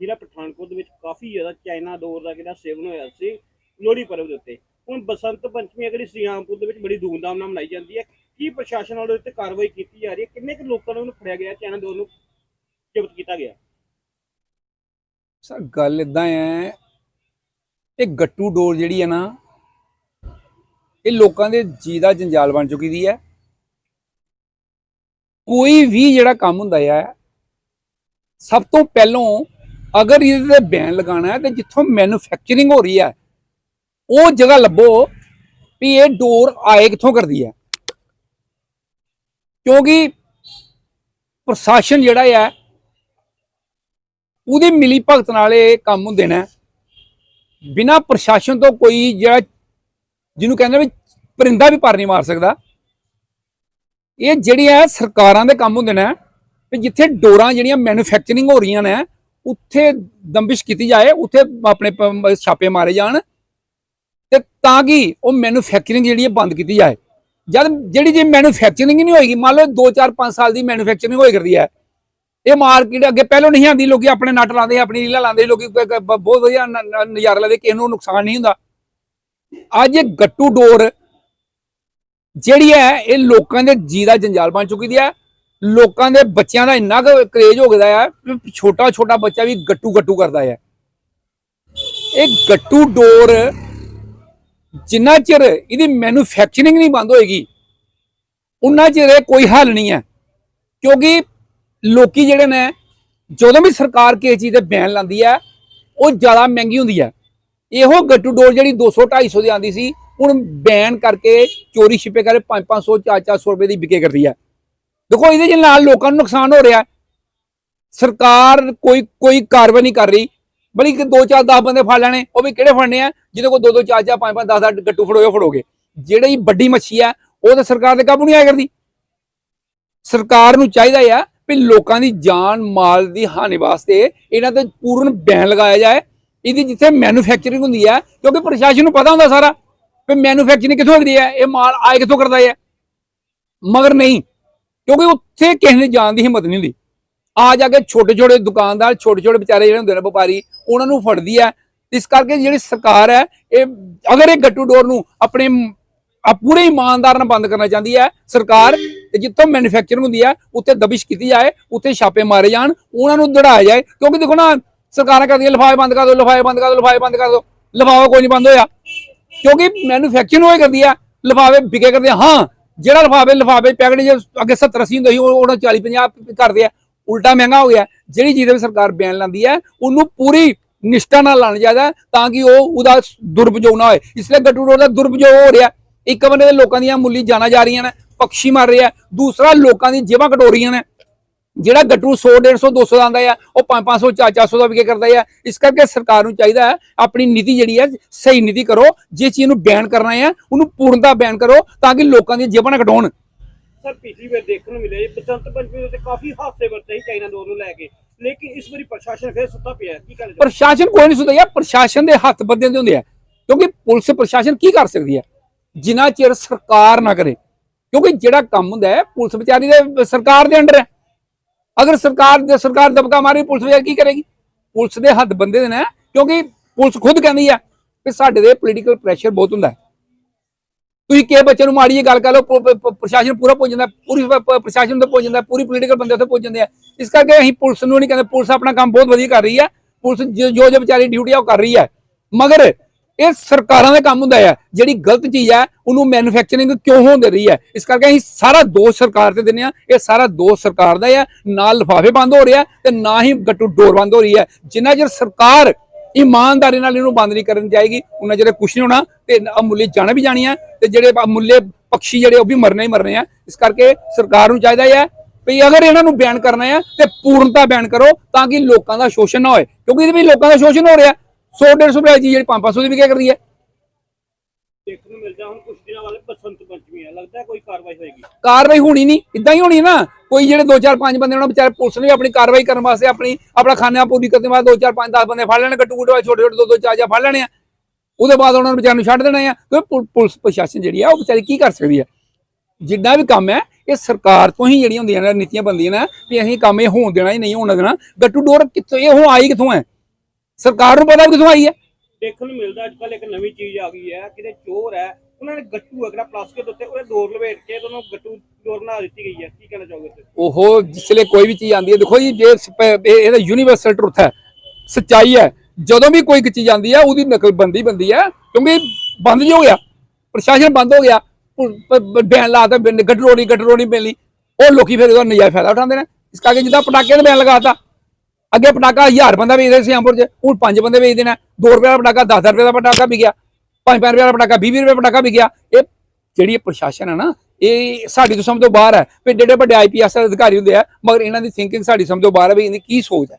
ਦੇ ਵਿੱਚ ਕਾਫੀ ਜ਼ਿਆਦਾ ਚਾਈਨਾ ਡੋਰ ਦਾ ਜਿਹੜਾ ਸੇਵਨ ਹੋਇਆ ਸੀ ਲੋਹੜੀ ਪਰਬ ਦੇ ਉੱਤੇ। ਹੁਣ ਬਸੰਤ ਪੰਚਮੀ ਹੈ ਜਿਹੜੀ ਸ੍ਰੀਰਾਮਪੁਰ ਦੇ ਵਿੱਚ ਬੜੀ ਧੂਮਧਾਮ ਨਾਲ ਮਨਾਈ ਜਾਂਦੀ ਹੈ। ਕੀ ਪ੍ਰਸ਼ਾਸਨ ਵੱਲੋਂ ਉੱਤੇ ਕਾਰਵਾਈ ਕੀਤੀ ਜਾ ਰਹੀ ਹੈ? ਕਿੰਨੇ ਕੁ ਲੋਕਾਂ ਨੂੰ ਫੜਿਆ ਗਿਆ, ਚਾਈਨਾ ਡੋਰ ਨੂੰ ਜ਼ਬਤ ਕੀਤਾ ਗਿਆ? ਸਰ, ਗੱਲ ਇਦਾਂ ਹੈ, ਇਹ ਗੱਟੂ ਡੋਰ ਜਿਹੜੀ ਹੈ ਨਾ, ਇਹ ਲੋਕਾਂ ਦੇ ਜੀ ਦਾ ਜੰਜਾਲ ਬਣ ਚੁੱਕੀ ਦੀ ਹੈ। ਕੋਈ ਵੀ ਜਿਹੜਾ ਕੰਮ ਹੁੰਦਾ ਹੈ, ਸਭ ਤੋਂ ਪਹਿਲਾਂ ਅਗਰ ਇਹਦੇ ਤੇ ਬੈਨ ਲਗਾਉਣਾ ਹੈ ਤੇ ਜਿੱਥੋਂ ਮੈਨੂਫੈਕਚਰਿੰਗ ਹੋ ਰਹੀ ਹੈ, ਉਹ ਜਗ੍ਹਾ ਲੱਭੋ ਵੀ ਇਹ ਡੋਰ ਆਏ ਕਿੱਥੋਂ ਕਰਦੀ ਹੈ। ਕਿਉਂਕਿ ਪ੍ਰਸ਼ਾਸਨ ਜਿਹੜਾ ਹੈ, ਉਹਦੀ ਮਿਲੀ ਭਗਤ ਨਾਲ ਇਹ ਕੰਮ ਹੁੰਦੇ ਨੇ। ਬਿਨਾ ਪ੍ਰਸ਼ਾਸਨ ਤੋਂ ਕੋਈ ਜਿਹੜਾ, ਜਿਹਨੂੰ ਕਹਿੰਦੇ ਵੀ ਪਰਿੰਦਾ ਵੀ ਪਰ ਨਹੀਂ ਮਾਰ ਸਕਦਾ। ਇਹ ਜਿਹੜੀਆਂ ਸਰਕਾਰਾਂ ਦੇ ਕੰਮ ਹੁੰਦੇ ਨੇ ਜਿੱਥੇ ਡੋਰਾਂ ਜਿਹੜੀਆਂ ਮੈਨੂਫੈਕਚਰਿੰਗ ਹੋ ਰਹੀਆਂ ਨੇ ਉੱਥੇ ਦੰਬਿਸ਼ ਕੀਤੀ ਜਾਏ, ਉੱਥੇ ਆਪਣੇ ਛਾਪੇ ਮਾਰੇ ਜਾਣ ਤੇ ਤਾਂ ਕਿ ਉਹ ਮੈਨੂਫੈਕਚਰਿੰਗ ਜਿਹੜੀ ਹੈ ਬੰਦ ਕੀਤੀ ਜਾਏ। ਜਦ ਜਿਹੜੀ ਜੇ ਮੈਨੂਫੈਕਚਰਿੰਗ ਨਹੀਂ ਹੋਏਗੀ, ਮੰਨ ਲਓ 2 4 5 ਸਾਲ ਦੀ ਮੈਨੂਫੈਕਚਰਿੰਗ ਹੋਈ ਕਰਦੀ ਹੈ, ਇਹ ਮਾਰਕੀਟ ਅੱਗੇ ਪਹਿਲਾਂ ਨਹੀਂ ਆਂਦੀ ਲੋਕੀ ਆਪਣੇ ਨਟ ਲਾਉਂਦੇ, ਆਪਣੀ ਰੀਲਾਂ ਲਾਉਂਦੇ, ਲੋਕੀ ਬਹੁਤ ਵਧੀਆ ਨਜ਼ਾਰਾ ਲੈਂਦੇ, ਕਿਸੇ ਨੂੰ ਨੁਕਸਾਨ ਨਹੀਂ ਹੁੰਦਾ। ਅੱਜ ਇਹ ਗੱਟੂ ਡੋਰ ਜਿਹੜੀ ਹੈ, ਇਹ ਲੋਕਾਂ ਦੇ ਜੀ ਦਾ ਜੰਜਾਲ ਬਣ ਚੁੱਕੀ ਦੀ ਹੈ। ਲੋਕਾਂ ਦੇ ਬੱਚਿਆਂ ਦਾ ਇੰਨਾ ਕੁ ਕਰੇਜ ਹੋ ਗਿਆ ਹੈ ਵੀ ਛੋਟਾ ਛੋਟਾ ਬੱਚਾ ਵੀ ਗੱਟੂ ਗੱਟੂ ਕਰਦਾ ਹੈ ਇਹ ਗੱਟੂ ਡੋਰ ਜਿੰਨਾ ਚਿਰ ਇਹਦੀ ਮੈਨੂਫੈਕਚਰਿੰਗ ਨਹੀਂ ਬੰਦ ਹੋਏਗੀ ਉਹਨਾਂ ਚਿਰ ਇਹ ਕੋਈ ਹੱਲ ਨਹੀਂ ਹੈ ਕਿਉਂਕਿ ਲੋਕੀ ਜਿਹੜੇ ਨੇ, ਜਦੋਂ ਵੀ ਸਰਕਾਰ ਕਿਸੇ ਚੀਜ਼ ਤੇ ਬੈਨ ਲਾਉਂਦੀ ਹੈ ਉਹ ਜ਼ਿਆਦਾ ਮਹਿੰਗੀ ਹੁੰਦੀ ਹੈ ਇਹੋ ਗੱਟੂ ਡੋਰ ਜਿਹੜੀ 200 250 ਦੀ ਆਂਦੀ ਸੀ, ਹੁਣ ਬੈਨ ਕਰਕੇ ਚੋਰੀ ਛਿਪੇ ਕਰੇ 5 500 4 400 ਰੁਪਏ ਦੀ ਵਿਕੇ ਕਰਦੀ ਹੈ ਦੇਖੋ ਇਹਦੇ ਦੇ ਨਾਲ ਲੋਕਾਂ ਨੂੰ ਨੁਕਸਾਨ ਹੋ ਰਿਹਾ ਸਰਕਾਰ ਕੋਈ ਕੋਈ ਕਾਰਵਾਈ ਨਹੀਂ ਕਰ ਰਹੀ। ਬਲਕਿ ਦੋ ਚਾਰ 10 ਬੰਦੇ ਫੜ ਲੈਣੇ, ਉਹ ਵੀ ਕਿਹੜੇ ਫੜਨੇ ਆ? ਜਿਹਦੇ ਕੋਲ ਦੋ ਦੋ, ਚਾਰ ਚਾਰ, ਪੰਜ ਪੰਜ 10 10 ਗੱਟੂ ਫੜੋਏ ਫੜੋਗੇ। ਜਿਹੜੀ ਵੱਡੀ ਮੱਛੀ ਹੈ ਉਹ ਤਾਂ ਸਰਕਾਰ ਦੇ ਕਾਬੂ ਨਹੀਂ ਆਇਆ ਕਰਦੀ। ਸਰਕਾਰ ਨੂੰ ਚਾਹੀਦਾ ਆ ਵੀ ਲੋਕਾਂ ਦੀ ਜਾਨ, ਮਾਲ ਦੀ ਹਾਨੀ ਵਾਸਤੇ ਇਹਨਾਂ ਤੇ ਪੂਰਨ ਬੈਨ ਲਗਾਇਆ ਜਾਏ। ਇਹਦੀ ਜਿੱਥੇ ਮੈਨੂਫੈਕਚਰਿੰਗ ਹੁੰਦੀ ਹੈ ਕਿਉਂਕਿ ਪ੍ਰਸ਼ਾਸਨ ਨੂੰ ਪਤਾ ਹੁੰਦਾ ਸਾਰਾ ਵੀ ਮੈਨੂਫੈਕਚਰਿੰਗ ਕਿੱਥੋਂ ਹੁੰਦੀ ਹੈ ਇਹ ਮਾਲ ਆਏ ਕਿੱਥੋਂ ਕਰਦਾ ਹੈ ਮਗਰ ਨਹੀਂ ਕਿਉਂਕਿ ਉੱਥੇ ਕਿਸੇ ਨੇ ਜਾਣ ਦੀ ਹਿੰਮਤ ਨਹੀਂ ਹੁੰਦੀ। ਆ ਜਾ ਕੇ ਛੋਟੇ ਛੋਟੇ ਦੁਕਾਨਦਾਰ, ਛੋਟੇ ਛੋਟੇ ਵਿਚਾਰੇ ਜਿਹੜੇ ਹੁੰਦੇ ਨੇ ਵਪਾਰੀ, ਉਹਨਾਂ ਨੂੰ ਫੜਦੀ ਹੈ। ਇਸ ਕਰਕੇ ਜਿਹੜੀ ਸਰਕਾਰ ਹੈ, ਇਹ ਅਗਰ ਇਹ ਗੱਟੂ ਡੋਰ ਨੂੰ ਆਪਣੇ ਪੂਰੇ ਇਮਾਨਦਾਰ ਨਾਲ ਬੰਦ ਕਰਨਾ ਚਾਹੁੰਦੀ ਹੈ, ਸਰਕਾਰ ਤੇ ਜਿੱਥੋਂ ਮੈਨੂਫੈਕਚਰਿੰਗ ਹੁੰਦੀ ਹੈ, ਉੱਥੇ ਦਬਿਸ਼ ਕੀਤੀ ਜਾਏ, ਉੱਥੇ ਛਾਪੇ ਮਾਰੇ ਜਾਣ, ਉਹਨਾਂ ਨੂੰ ਦੜਾਇਆ ਜਾਏ। ਕਿਉਂਕਿ ਦੇਖੋ ਨਾ, ਸਰਕਾਰਾਂ ਕਰਦੀਆਂ, ਲਿਫਾਫੇ ਬੰਦ ਕਰ ਦਿਓ, ਲਿਫਾਫੇ ਬੰਦ ਕਰ ਦਿਓ, ਲਿਫਾਫੇ ਬੰਦ ਕਰ ਦਿਓ, ਲਿਫਾਫਾ ਕੋਈ ਨਹੀਂ ਬੰਦ ਹੋਇਆ। ਕਿਉਂਕਿ ਮੈਨੂਫੈਕਚਰਿੰਗ ਹੋਏ ਕਰਦੀ ਹੈ, ਲਿਫਾਫੇ ਵਿਕੇ ਕਰਦੇ ਹਾਂ ਜਿਹੜਾ ਲਿਫਾਫੇ ਲਿਫਾਫੇ ਪੈਕਟ ਜੇ ਅੱਗੇ 70 80 ਹੁੰਦੇ ਸੀ, ਉਹ ਉਹਨਾਂ 40 50 ਕਰਦੇ ਆ। ਉਲਟਾ ਮਹਿੰਗਾ ਹੋ ਗਿਆ। ਜਿਹੜੀ ਜਿਹਦੇ ਵਿੱਚ ਸਰਕਾਰ ਬਿਆਨ ਲਾਂਦੀ ਹੈ, ਉਹਨੂੰ ਪੂਰੀ ਨਿਸ਼ਠਾ ਨਾਲ ਲਾਣਾ ਚਾਹੀਦਾ ਤਾਂ ਕਿ ਉਹ ਉਹਦਾ ਦੁਰਪਯੋਗ ਨਾ ਹੋਏ। ਇਸ ਲਈ ਗੱਟੂ ਰੋਡ ਦਾ ਦੁਰਪਯੋਗ ਹੋ ਰਿਹਾ। ਇੱਕ ਬੰਦੇ ਦੇ ਲੋਕਾਂ ਦੀਆਂ ਮੁੱਲੀ ਜਾਨਾਂ ਜਾ ਰਹੀਆਂ ਨੇ ਪਕਸ਼ੀ ਮਰ ਰਿਹਾ ਦੂਸਰਾ, ਲੋਕਾਂ ਦੀ ਜੇਬਾਂ ਕਟੋ ਰਹੀਆਂ ਨੇ। ਜਿਹੜਾ ਗੱਟੂ 100 150 200 ਦਾ ਆਂਦਾ ਹੈ ਉਹ 5 500 400 ਦਾ ਵਿਕੇ ਕਰਦਾ ਹੈ ਇਸ ਕਰਕੇ ਸਰਕਾਰ ਨੂੰ ਚਾਹੀਦਾ ਹੈ ਆਪਣੀ ਨੀਤੀ ਜਿਹੜੀ ਹੈ ਸਹੀ ਨੀਤੀ ਕਰੋ। ਜੇ ਚੀਜ਼ ਨੂੰ ਬੈਨ ਕਰਨਾ ਹੈ ਉਹਨੂੰ ਪੂਰਨਤਾ ਬੈਨ ਕਰੋ ਤਾਂ ਕਿ ਲੋਕਾਂ ਦੀਆਂ ਜੇਬਾਂ ਨਾ ਕਟਾਉਣ ਸਰ ਪਿਛਲੀ ਵਾਰ ਦੇਖਣ ਨੂੰ ਮਿਲਿਆ ਬਸੰਤ ਪੰਚਮੀ ਉੱਤੇ ਕਾਫੀ ਹਾਦਸੇ ਵਰਤੇ ਸੀ ਚਾਈਨਾ ਡੋਰ ਨੂੰ ਲੈ ਕੇ। ਲੇਕਿਨ ਇਸ ਵਾਰੀ ਪ੍ਰਸ਼ਾਸਨ ਫਿਰ ਸੁੱਤਾ ਪਿਆ ਹੈ। ਕੀ ਚਾਹੁੰਦੇ ਪ੍ਰਸ਼ਾਸਨ ਕੋਈ ਨਹੀਂ ਯਾਰ ਪ੍ਰਸ਼ਾਸਨ ਦੇ ਹੱਥ ਬੰਦੇ ਦੇ ਹੁੰਦੇ ਆ। ਕਿਉਂਕਿ ਪੁਲਿਸ ਪ੍ਰਸ਼ਾਸਨ ਕੀ ਕਰ ਸਕਦੀ ਹੈ ਜਿੰਨਾ ਚਿਰ ਸਰਕਾਰ ਨਾ ਕਰੇ। ਕਿਉਂਕਿ ਜਿਹੜਾ ਕੰਮ ਹੁੰਦਾ ਹੈ ਪੁਲਿਸ ਵਿਚਾਰੀ ਦੇ ਸਰਕਾਰ ਦੇ ਅੰਡਰ ਹੈ। ਅਗਰ ਸਰਕਾਰ ਦੇ ਸਰਕਾਰ ਦਬਕਾ ਮਾਰੇ, ਪੁਲਿਸ ਵਿਚਾਰੀ ਕੀ ਕਰੇਗੀ? ਪੁਲਿਸ ਦੇ ਹੱਥ ਬੰਦੇ ਦੇ ਨੇ, ਕਿਉਂਕਿ ਪੁਲਿਸ ਖੁਦ ਕਹਿੰਦੀ ਆ ਕਿ ਸਾਡੇ ਦੇ ਪੋਲੀਟੀਕਲ ਪ੍ਰੈਸ਼ਰ ਬਹੁਤ ਹੁੰਦਾ ਹੈ। ਤੁਸੀਂ ਕਿਹ ਬੱਚੇ ਨੂੰ ਮਾੜੀ ਜਿਹੀ ਗੱਲ ਕਰ ਲਓ ਪ੍ਰਸ਼ਾਸਨ ਪੂਰਾ ਪਹੁੰਚ ਜਾਂਦਾ, ਪੂਰੀ ਪ੍ਰਸ਼ਾਸਨ ਤੇ ਪਹੁੰਚ ਜਾਂਦਾ, ਪੂਰੀ ਪੋਲੀਟੀਕਲ ਬੰਦੇ ਉੱਥੇ ਪਹੁੰਚ ਜਾਂਦੇ ਆ। ਇਸ ਕਰਕੇ ਅਸੀਂ ਪੁਲਿਸ ਨੂੰ ਨਹੀਂ ਕਹਿੰਦੇ, ਪੁਲਿਸ ਆਪਣਾ ਕੰਮ ਬਹੁਤ ਵਧੀਆ ਕਰ ਰਹੀ ਹੈ ਪੁਲਿਸ ਜੋ ਜੋ ਵਿਚਾਰੀ ਡਿਊਟੀ ਆ, ਉਹ ਕਰ ਰਹੀ ਹੈ ਮਗਰ ਇਹ ਸਰਕਾਰਾਂ ਦਾ ਕੰਮ ਹੁੰਦਾ ਹੈ ਜਿਹੜੀ ਗਲਤ ਚੀਜ਼ ਹੈ ਉਹਨੂੰ ਮੈਨੂਫੈਕਚਰਿੰਗ ਕਿਉਂ ਹੋਣ ਦੇ ਰਹੀ ਹੈ ਇਸ ਕਰਕੇ ਅਸੀਂ ਸਾਰਾ ਦੋਸ਼ ਸਰਕਾਰ ਤੇ ਦਿੰਦੇ ਆ। ਇਹ ਸਾਰਾ ਦੋਸ਼ ਸਰਕਾਰ ਦਾ ਹੈ ਨਾ ਲਿਫਾਫੇ ਬੰਦ ਹੋ ਰਿਹਾ ਤੇ ਨਾ ਹੀ ਗੱਟੂ ਡੋਰ ਬੰਦ ਹੋ ਰਹੀ ਹੈ ਜਿੰਨਾ ਚਿਰ ਸਰਕਾਰ ਇਮਾਨਦਾਰੀ ਨਾਲ ਇਹਨੂੰ ਬੰਦ ਨਹੀਂ ਕਰਨ ਜਾਏਗੀ ਉਹਨਾਂ ਜਿਹੜੇ ਕੁਛ ਨਹੀਂ ਹੋਣਾ ਤੇ ਅਮੁੱਲੇ ਜਾਣਾ ਵੀ ਜਾਣੀ ਹੈ ਤੇ ਜਿਹੜੇ ਅਮੁੱਲੇ ਪੰਛੀ ਜਿਹੜੇ ਉਹ ਵੀ ਮਰਨੇ ਹੀ ਮਰਨੇ ਆ। ਇਸ ਕਰਕੇ ਸਰਕਾਰ ਨੂੰ ਚਾਹੀਦਾ ਹੈ ਵੀ ਅਗਰ ਇਹਨਾਂ ਨੂੰ ਬੈਨ ਕਰਨਾ ਹੈ ਤੇ ਪੂਰਨਤਾ ਬੈਨ ਕਰੋ ਤਾਂ ਕਿ ਲੋਕਾਂ ਦਾ ਸ਼ੋਸ਼ਣ ਨਾ ਹੋਏ। ਕਿਉਂਕਿ ਇਹਦੇ ਵਿੱਚ ਲੋਕਾਂ ਦਾ ਸ਼ੋਸ਼ਣ ਹੋ ਰਿਹਾ। 100 150 ਰੁਪਏ ਦੀ ਜਿਹੜੀ 500 ਦੀ ਵਿਕਿਆ ਕਰਦੀ ਹੈ। ਦੇਖਣ ਨੂੰ ਮਿਲਦਾ ਹੁਣ ਕੁਝ ਦਿਨਾਂ ਬਾਅਦ ਬਸੰਤ ਪੰਚਮੀ ਹੈ ਲੱਗਦਾ ਹੈ ਕੋਈ ਕਾਰਵਾਈ ਹੋਏਗੀ। ਕਾਰਵਾਈ ਹੋਣੀ ਨਹੀਂ ਇਦਾਂ ਹੀ ਹੋਣੀ ਨਾ ਕੋਈ ਜਿਹੜੇ 2 4 5 ਬੰਦੇ ਉਹਨਾਂ ਵਿਚਾਰੇ ਪੁਲਿਸ ਨੇ ਆਪਣੀ ਕਾਰਵਾਈ ਕਰਨ ਵਾਸਤੇ ਆਪਣੀ ਆਪਣਾ ਖਾਨਾ ਪੂਰੀ ਕਰਨ ਵਾਸਤੇ 2 4 5 10 ਬੰਦੇ ਫੜ ਲੈਣੇ ਗੱਟੂ ਗੁੱਟੂ ਛੋਟੇ ਛੋਟੇ 2 2 4 4 ਫੜ ਲੈਣੇ ਆ। ਉਹਦੇ ਬਾਅਦ ਉਹਨਾਂ ਨੂੰ ਵਿਚਾਰ ਨੂੰ ਛੱਡ ਦੇਣਾ ਆ ਕਿਉਂਕਿ ਪੁਲ- ਪੁਲਿਸ ਪ੍ਰਸ਼ਾਸਨ ਜਿਹੜੀ ਆ ਉਹ ਵਿਚਾਰੀ ਕੀ ਕਰ ਸਕਦੀ ਹੈ ਜਿੰਨਾ ਵੀ ਕੰਮ ਹੈ ਇਹ ਸਰਕਾਰ ਤੋਂ ਹੀ ਜਿਹੜੀਆਂ ਹੁੰਦੀਆਂ ਨੇ ਨੀਤੀਆਂ ਬੰਦੀਆਂ ਨੇ ਵੀ ਅਸੀਂ ਕੰਮ ਇਹ ਹੋਣ ਦੇਣਾ ਹੀ ਨਹੀਂ ਹੋਣ ਦੇਣਾ। ਗੱਟੂ ਡੋਰ ਕਿੱਥੋਂ ਇਹ ਹੁਣ ਆਈ ਕਿੱਥੋਂ ਹੈ? ਸਰਕਾਰ ਨੂੰ ਪਤਾ ਵੀ ਕਿਥੋਂ ਆਈ ਹੈ? ਦੇਖਣ ਨੂੰ ਮਿਲਦਾ ਅੱਜ ਕੱਲ ਇੱਕ ਨਵੀਂ ਚੀਜ਼ ਆ ਗਈ ਹੈ ਕਿਤੇ ਚੋਰ ਹੈ ਉਹਨਾਂ ਨੇ ਗੱਟੂ ਹੈ ਜਿਹੜਾ ਪਲਾਸਟਿਕ ਦੇ ਉੱਤੇ ਉਹਦੇ ਡੋਰ ਲਵੇਟ ਕੇ ਉਹਨੂੰ ਗੱਟੂ ਡੋਰ ਬਣਾ ਦਿੱਤੀ ਗਈ ਹੈ। ਕੀ ਕਹਿਣਾ ਚਾਹੋਗੇ ਤੁਸੀਂ? ਉਹ ਜਿਸਲੇ ਕੋਈ ਵੀ ਚੀਜ਼ ਆਂਦੀ ਹੈ ਦੇਖੋ ਜੀ ਜੇ ਇਹਦਾ ਯੂਨੀਵਰਸਲ ਟਰੁੱਥ ਹੈ ਸੱਚਾਈ ਹੈ। ਜਦੋਂ ਵੀ ਕੋਈ ਚੀਜ਼ ਆਂਦੀ ਹੈ ਉਹਦੀ ਨਕਲ ਬੰਦੀ ਬੰਦੀ ਹੈ ਕਿਉਂਕਿ ਬੰਦ ਜੀ ਹੋ ਗਿਆ ਪ੍ਰਸ਼ਾਸਨ ਬੰਦ ਹੋ ਗਿਆ ਬੈਨ ਲਾਤਾ ਗੱਟਰੋੜੀ ਗੱਟਰੋੜੀ ਮਿਲਣੀ ਉਹ ਲੋਕੀ ਫਿਰ ਉਹਦਾ ਨਜਾਇਜ਼ ਫਾਇਦਾ ਉਠਾਉਂਦੇ ਨੇ। ਇਸ ਕਰਕੇ ਜਿੱਦਾਂ ਪਟਾਕੇ ਦਾ ਬੈਨ ਲਗਾਤਾ ਅੱਗੇ ਪਟਾਕਾ 1000 ਬੰਦਾ ਵੇਚਦੇ ਸੀ ਅੰਪੁਰ 'ਚ, ਹੁਣ ਪੰਜ ਬੰਦੇ ਵੇਚਦੇ ਨੇ। 2 ਰੁਪਏ ਦਾ ਪਟਾਕਾ 10 ਰੁਪਏ ਦਾ ਪਟਾਕਾ ਵਿਕਿਆ ਗਿਆ। 5 ਰੁਪਏ ਦਾ ਪਟਾਕਾ 20 ਰੁਪਏ ਦਾ ਪਟਾਕਾ ਵਿਕਿਆ ਇਹ ਜਿਹੜੀ ਪ੍ਰਸ਼ਾਸਨ ਹੈ ਨਾ, ਇਹ ਸਾਡੀ ਤੋਂ ਸਮਝ ਤੋਂ ਬਾਹਰ ਹੈ। ਵੀ ਜਿਹੜੇ ਵੱਡੇ ਆਈਪੀਐਸ ਅਧਿਕਾਰੀ ਹੁੰਦੇ ਆ, ਮਗਰ ਇਹਨਾਂ ਦੀ ਥਿੰਕਿੰਗ ਸਾਡੀ ਸਮਝ ਤੋਂ ਬਾਹਰ ਹੈ ਵੀ ਇਹਦੀ ਕੀ ਸੋਚ ਹੈ।